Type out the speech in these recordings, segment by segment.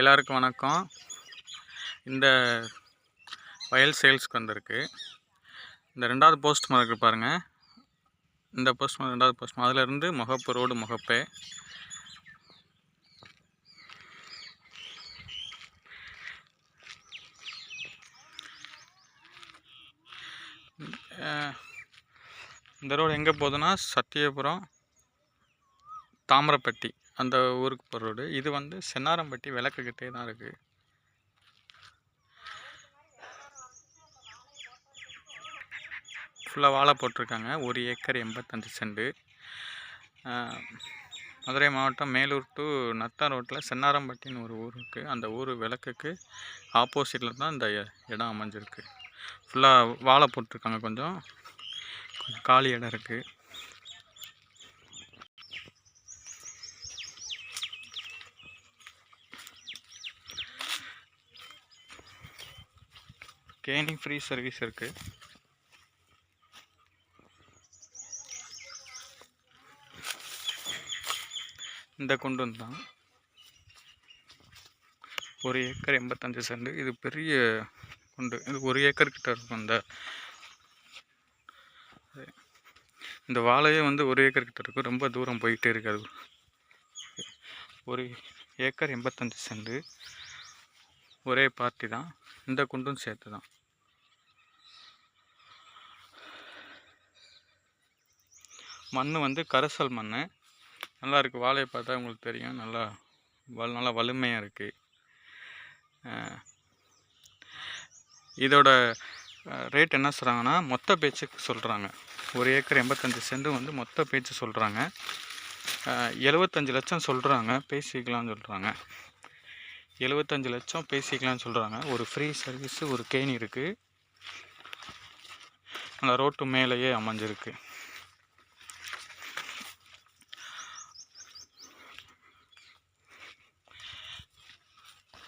எல்லாருக்கும் வணக்கம். இந்த வயல் சேல்ஸ்க்கு வந்திருக்கு. இந்த ரெண்டாவது போஸ்ட் மரம் பாருங்கள் இந்த போஸ்ட் மரம் ரெண்டாவது போஸ்ட் மரம் அதிலிருந்து முகப்பு ரோடு முகப்பே. இந்த ரோடு எங்கே போகுதுன்னா சத்தியபுரம் தாமிரப்பட்டி. அந்த ஊருக்கு போகிற ரோடு இது வந்து சென்னாரம்பட்டி விளக்குக்கிட்டே தான் இருக்குது ஃபுல்லாக வாழை போட்டிருக்காங்க. ஒரு ஏக்கர் எண்பத்தஞ்சு செண்டு. மதுரை மாவட்டம் மேலூர் டு நத்தா ரோட்டில் சென்னாரம்பட்டின்னு ஒரு ஊர் இருக்குது அந்த ஊர் விளக்குக்கு ஆப்போசிட்டில் தான் இந்த இடம் அமைஞ்சிருக்கு. ஃபுல்லாக வாழை போட்டிருக்காங்க கொஞ்சம். கொஞ்சம் காலி இடம் இருக்குது கேனிங் ஃப்ரீ சர்வீஸ் இருக்குது இந்த குண்டு தான். ஒரு ஏக்கர் எண்பத்தஞ்சு சென்ட். இது பெரிய குண்டு. இது ஒரு ஏக்கர் கிட்ட இருக்கும் இந்த. இந்த வாழையே வந்து ஒரு ஏக்கர் கிட்ட இருக்கும் ரொம்ப தூரம் போயிட்டே இருக்காது ஒரு ஏக்கர் எண்பத்தஞ்சு சென்ட். ஒரே பார்ட்டி தான். இந்த குண்டும் சேர்த்து தான். மண் வந்து கரசல் மண் நல்லா இருக்குது வாழையை பார்த்தா உங்களுக்கு தெரியும். நல்லா வல் நல்லா வலிமையாக இருக்குது இதோட ரேட் என்ன சொல்கிறாங்கன்னா மொத்த பேச்சுக்கு சொல்கிறாங்க ஒரு ஏக்கர் எண்பத்தஞ்சு சென்ட் வந்து மொத்த பேச்சு சொல்கிறாங்க எழுபத்தஞ்சு லட்சம் சொல்கிறாங்க பேசிக்கலாம்னு சொல்கிறாங்க எழுபத்தஞ்சு லட்சம் பேசிக்கலாம்னு சொல்கிறாங்க ஒரு ஃப்ரீ சர்வீஸு ஒரு கேணி இருக்குது அந்த ரோட்டு மேலேயே அமைஞ்சிருக்கு.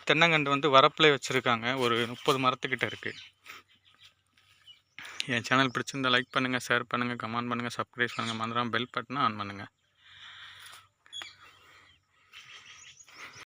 தென்னங்கன்று வந்து வரப்பிலே வச்சுருக்காங்க. ஒரு முப்பது மரத்துக்கிட்ட இருக்குது என் சேனல் பிடிச்சிருந்தா லைக் பண்ணுங்கள் ஷேர் பண்ணுங்கள் கமெண்ட் பண்ணுங்கள் சப்ஸ்கிரைப் பண்ணுங்கள் மறந்துடாமல் பெல் பட்டனை ஆன் பண்ணுங்கள்